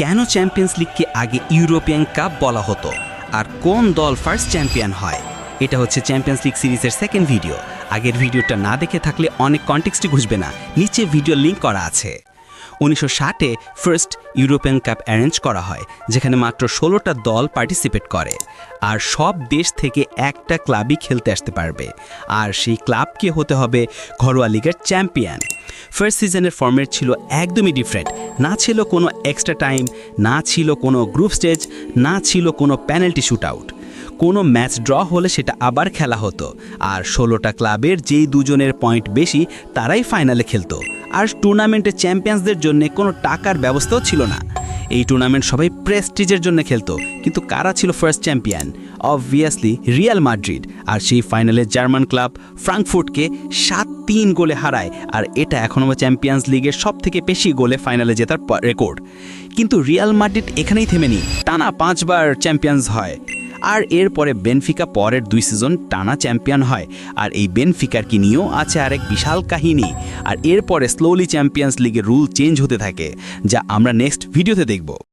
কেন চ্যাম্পিয়ন্স লিগকে আগে European cup বলা হতো? আর কোন দল ফার্স্ট চ্যাম্পিয়ন হয়? এটা হচ্ছে চ্যাম্পিয়ন্স লিগ সিরিজের সেকেন্ড ভিডিও আগের ভিডিওটা না দেখে থাকলে অনেক কনটেক্সটই বুঝবে না। নিচে ভিডিও লিংক করা আছে। উনিশশো ষাটে ফার্স্ট ইউরোপিয়ান কাপ অ্যারেঞ্জ করা হয়, যেখানে মাত্র ষোলোটা দল পার্টিসিপেট করে। আর সব দেশ থেকে একটা ক্লাবই খেলতে আসতে পারবে। আর সেই ক্লাবকে হতে হবে ঘরোয়া লিগের চ্যাম্পিয়ন ফার্স্ট সিজনের ফর্মেট ছিল একদমই ডিফারেন্ট না ছিল কোনো এক্সট্রা টাইম না ছিল কোনো গ্রুপ স্টেজ না ছিল কোনো পেনাল্টি শ্যুট আউট কোনো ম্যাচ ড্র হলে সেটা আবার খেলা হতো। আর ষোলোটা ক্লাবের যেই দুজনের পয়েন্ট বেশি, তারাই ফাইনালে খেলতো। আর টুর্নামেন্টে চ্যাম্পিয়ন্সদের জন্য কোনো টাকার ব্যবস্থাও ছিল না। এই টুর্নামেন্ট সবাই প্রেস্টিজের জন্য খেলতো। কিন্তু কারা ছিল first champion obviously Real Madrid আর সেই ফাইনালে জার্মান ক্লাব ফ্রাঙ্কফুর্টকে সাত তিন গোলে হারায়। আর এটা এখনও চ্যাম্পিয়ন্স লিগের সব থেকে বেশি গোলে ফাইনালে জেতার রেকর্ড কিন্তু রিয়াল মাদ্রিদ এখানেই থেমেনি। টানা পাঁচবার চ্যাম্পিয়ন্স হয়। আর এরপরে বেনফিকা পরের দুই সিজন টানা চ্যাম্পিয়ন হয়। আর এই বেনফিকার কি নিয়েও আছে আরেক বিশাল কাহিনী। আর এরপরে স্লোলি চ্যাম্পিয়ন্স লিগের রুল চেঞ্জ হতে থাকে, যা আমরা নেক্সট ভিডিওতে দেখব।